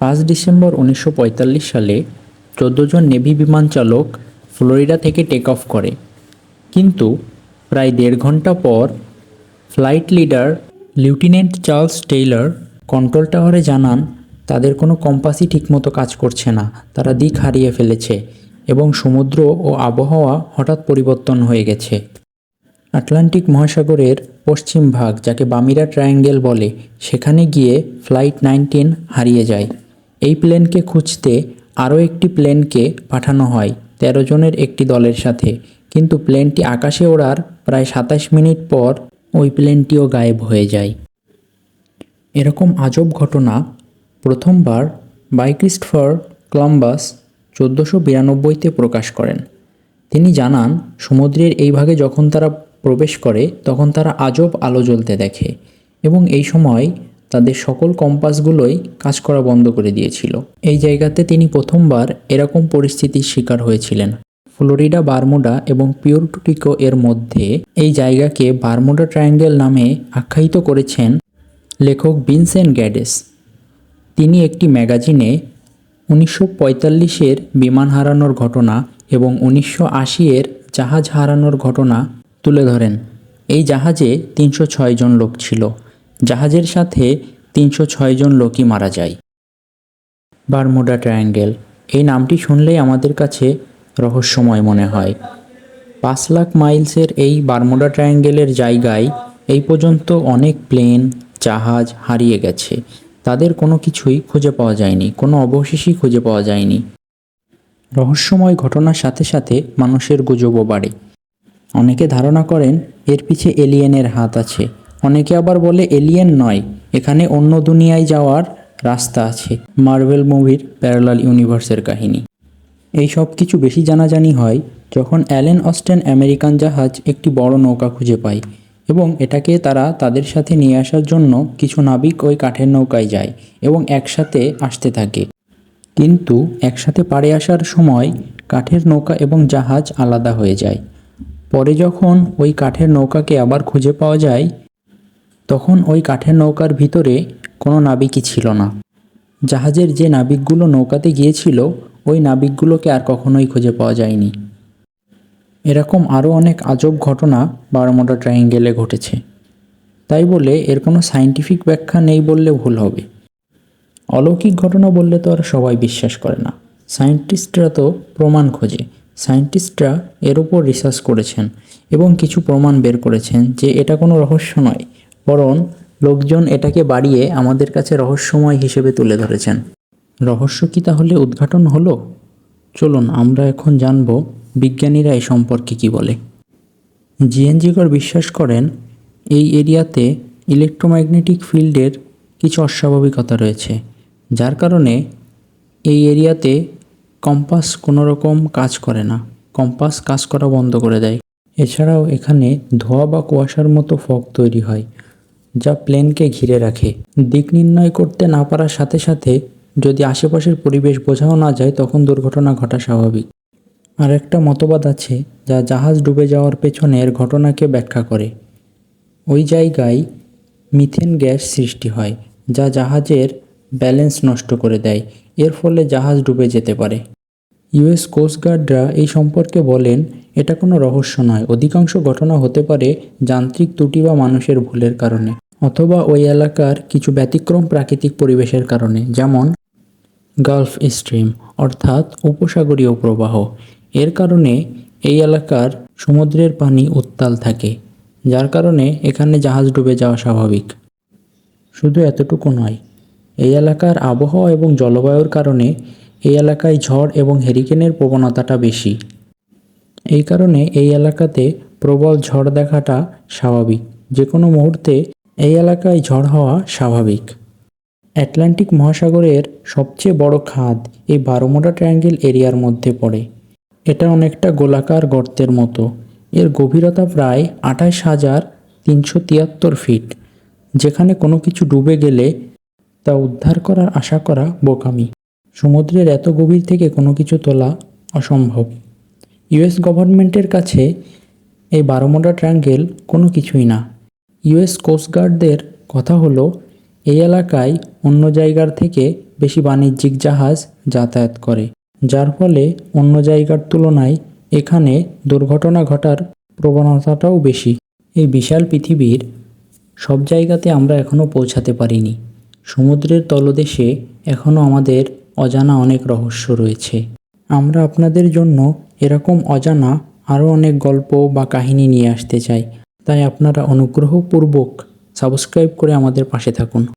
পাঁচ ডিসেম্বর উনিশশো পঁয়তাল্লিশ সালে চোদ্দ জন নেভি বিমান চালক ফ্লোরিডা থেকে টেক অফ করে। কিন্তু প্রায় দেড় ঘণ্টা পর flight leader lieutenant Charles Taylor control টাওয়ারে জানান, তাদের কোনো কম্পাসই ঠিকমতো কাজ করছে না। তারা দিক হারিয়ে ফেলেছে এবং সমুদ্র ও আবহাওয়া হঠাৎ পরিবর্তন হয়ে গেছে। আটলান্টিক মহাসাগরের পশ্চিম ভাগ, যাকে বামিরা ট্রায়াঙ্গেল বলে, সেখানে গিয়ে ফ্লাইট নাইনটিন হারিয়ে যায়। এই প্লেনকে খুঁজতে আরও একটি প্লেনকে পাঠানো হয় তেরো জনের একটি দলের সাথে। কিন্তু প্লেনটি আকাশে ওড়ার প্রায় সাতাশ মিনিট পর ওই প্লেনটিও গায়েব হয়ে যায়। এরকম আজব ঘটনা প্রথমবার বাইক্রিস্টফার কলম্বাস চোদ্দোশো বিরানব্বইতে প্রকাশ করেন। তিনি জানান, সমুদ্রের এই ভাগে যখন তারা প্রবেশ করে, তখন তারা আজব আলো জ্বলতে দেখে এবং এই সময় তাদের সকল কম্পাসগুলোই কাজ করা বন্ধ করে দিয়েছিল। এই জায়গাতে তিনি প্রথমবার এরকম পরিস্থিতির শিকার হয়েছিলেন। ফ্লোরিডা, বারমুডা এবং পিওরটুটিকো এর মধ্যে এই জায়গাকে বারমুডা ট্রায়াঙ্গেল নামে আখ্যায়িত করেছেন লেখক ভিনসেন্ট গ্যাডেস। তিনি একটি ম্যাগাজিনে উনিশশো পঁয়তাল্লিশের বিমান হারানোর ঘটনা এবং উনিশশো আশিয়ের জাহাজ হারানোর ঘটনা তুলে ধরেন। এই জাহাজে তিনশো ছয় জন লোক ছিল। জাহাজের সাথে তিনশো ছয় জন লোকই মারা যায়। Bermuda triangle. এই নামটি শুনলেই আমাদের কাছে রহস্যময় মনে হয়। পাঁচ লাখ মাইলসের এই বারমুডা ট্রায়াঙ্গেলের জায়গায় এই পর্যন্ত অনেক প্লেন, জাহাজ হারিয়ে গেছে। তাদের কোনো কিছুই খুঁজে পাওয়া যায়নি, কোনো অবশেষই খুঁজে পাওয়া যায়নি। রহস্যময় ঘটনার সাথে সাথে মানুষের গুজবও বাড়ে। অনেকে ধারণা করেন এর পিছে এলিয়েনের হাত আছে। অনেকে আবার বলে এলিয়েন নয়, এখানে অন্য দুনিয়ায় যাওয়ার রাস্তা আছে। মার্ভেল মুভির প্যারালাল ইউনিভার্সের কাহিনী। এই সব কিছু বেশি জানাজানি হয় যখন অ্যালেন অস্টেন আমেরিকান জাহাজ একটি বড় নৌকা খুঁজে পায় এবং এটাকে তারা তাদের সাথে নিয়ে আসার জন্য কিছু নাবিক ওই কাঠের নৌকায় যায় এবং একসাথে আসতে থাকে। কিন্তু একসাথে পাড়ে আসার সময় কাঠের নৌকা এবং জাহাজ আলাদা হয়ে যায়। পরে যখন ওই কাঠের নৌকাকে আবার খুঁজে পাওয়া যায় তখন ওই কাঠের নৌকার ভিতরে কোনো নাবিকই ছিল না। জাহাজের যে নাবিকগুলো নৌকাতে গিয়েছিল, ওই নাবিকগুলোকে আর কখনোই খুঁজে পাওয়া যায়নি। এরকম আরও অনেক আজব ঘটনা বারমোডা ট্রায়াঙ্গেলে ঘটেছে। তাই বলে এর কোনো সায়েন্টিফিক ব্যাখ্যা নেই বললে ভুল হবে। অলৌকিক ঘটনা বললে তো আর সবাই বিশ্বাস করে না। সায়েন্টিস্টরা তো প্রমাণ খোঁজে। সায়েন্টিস্টরা এর উপর রিসার্চ করেছেন এবং কিছু প্রমাণ বের করেছেন যে এটা কোনো রহস্য নয়। বরং লোকজন এটাকে বাড়িয়ে আমাদের কাছে রহস্যময় হিসেবে তুলে ধরেছেন। রহস্য কি তাহলে উদ্ঘাটন হলো? চলুন আমরা এখন জানব বিজ্ঞানীরা এ সম্পর্কে কি বলে। জিএনজিকর বিশ্বাস করেন, এই এরিয়াতে ইলেকট্রোম্যাগনেটিক ফিল্ডের কিছু অস্বাভাবিকতা রয়েছে, যার কারণে এই এরিয়াতে কম্পাস কোনো রকম কাজ করে না, কম্পাস কাজ করা বন্ধ করে দেয়। এছাড়াও এখানে ধোঁয়া বা কুয়াশার মতো ফগ তৈরি হয় যা প্লেনকে ঘিরে রাখে। দিক নির্ণয় করতে না পারার সাথে সাথে যদি আশেপাশের পরিবেশ বোঝাও না যায়, তখন দুর্ঘটনা ঘটা স্বাভাবিক। আর একটা মতবাদ আছে, যা জাহাজ ডুবে যাওয়ার পেছনের ঘটনাকে ব্যাখ্যা করে। ওই জায়গায় মিথেন গ্যাস সৃষ্টি হয়, যা জাহাজের ব্যালেন্স নষ্ট করে দেয়। এর ফলে জাহাজ ডুবে যেতে পারে। ইউএস কোস্টগার্ডরা এই সম্পর্কে বলেন, এটা কোনো রহস্য নয়। অধিকাংশ ঘটনা হতে পারে যান্ত্রিক ত্রুটি বা মানুষের ভুলের কারণে। অথবা ওই এলাকার কিছু ব্যতিক্রম প্রাকৃতিক পরিবেশের কারণে, যেমন গালফ স্ট্রিম, অর্থাৎ উপসাগরীয় প্রবাহ। এর কারণে এই এলাকার সমুদ্রের পানি উত্তাল থাকে, যার কারণে এখানে জাহাজ ডুবে যাওয়া স্বাভাবিক। শুধু এতটুকু নয়, এই এলাকার আবহাওয়া এবং জলবায়ুর কারণে এই এলাকায় ঝড় এবং হেরিকেনের প্রবণতাটা বেশি। এই কারণে এই এলাকাতে প্রবল ঝড় দেখাটা স্বাভাবিক। যে কোনো মুহূর্তে এই এলাকায় ঝড় হওয়া স্বাভাবিক। অ্যাটলান্টিক মহাসাগরের সবচেয়ে বড় খাদ এই বারোমোটা ট্রায়াঙ্গেল এরিয়ার মধ্যে পড়ে। এটা অনেকটা গোলাকার গর্তের মতো। এর গভীরতা প্রায় আঠাশ হাজার তিনশো তিয়াত্তর ফিট, যেখানে কোনো কিছু ডুবে গেলে তা উদ্ধার করার আশা করা বোকামি। সমুদ্রের এত গভীর থেকে কোনো কিছু তোলা অসম্ভব। ইউএস গভর্নমেন্টের কাছে এই বারোমোটা ট্রায়াঙ্গেল কোনো কিছুই না। ইউএস কোস্টগার্ডদের কথা হলো, এই এলাকায় অন্য জায়গার থেকে বেশি বাণিজ্যিক জাহাজ যাতায়াত করে, যার ফলে অন্য জায়গার তুলনায় এখানে দুর্ঘটনা ঘটার প্রবণতাটাও বেশি। এই বিশাল পৃথিবীর সব জায়গাতে আমরা এখনও পৌঁছাতে পারিনি। সমুদ্রের তলদেশে এখনও আমাদের অজানা অনেক রহস্য রয়েছে। আমরা আপনাদের জন্য এরকম অজানা আরও অনেক গল্প বা কাহিনী নিয়ে আসতে চাই। তাই আপনারা অনুগ্রহপূর্বক সাবস্ক্রাইব করে আমাদের পাশে থাকুন।